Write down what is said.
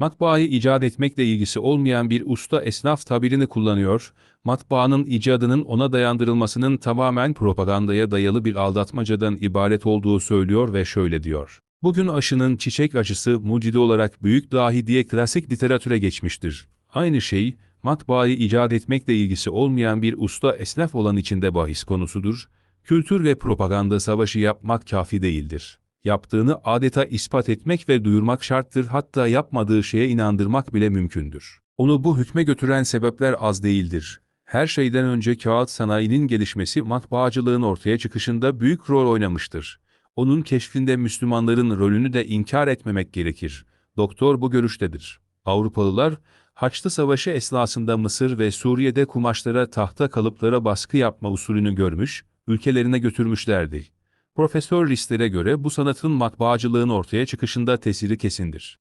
Matbaayı icat etmekle ilgisi olmayan bir usta esnaf tabirini kullanıyor, matbaanın icadının ona dayandırılmasının tamamen propagandaya dayalı bir aldatmacadan ibaret olduğu söylüyor ve şöyle diyor. Bugün aşının çiçek acısı mucidi olarak büyük dahi diye klasik literatüre geçmiştir. Aynı şey, matbaayı icat etmekle ilgisi olmayan bir usta esnaf olan içinde bahis konusudur. Kültür ve propaganda savaşı yapmak kafi değildir. Yaptığını adeta ispat etmek ve duyurmak şarttır hatta yapmadığı şeye inandırmak bile mümkündür. Onu bu hükme götüren sebepler az değildir. Her şeyden önce kağıt sanayinin gelişmesi matbaacılığın ortaya çıkışında büyük rol oynamıştır. Onun keşfinde Müslümanların rolünü de inkar etmemek gerekir. Doktor bu görüştedir. Avrupalılar, Haçlı Savaşı esnasında Mısır ve Suriye'de kumaşlara tahta kalıplara baskı yapma usulünü görmüş, ülkelerine götürmüşlerdi. Profesör Lister'e göre bu sanatın matbaacılığın ortaya çıkışında tesiri kesindir.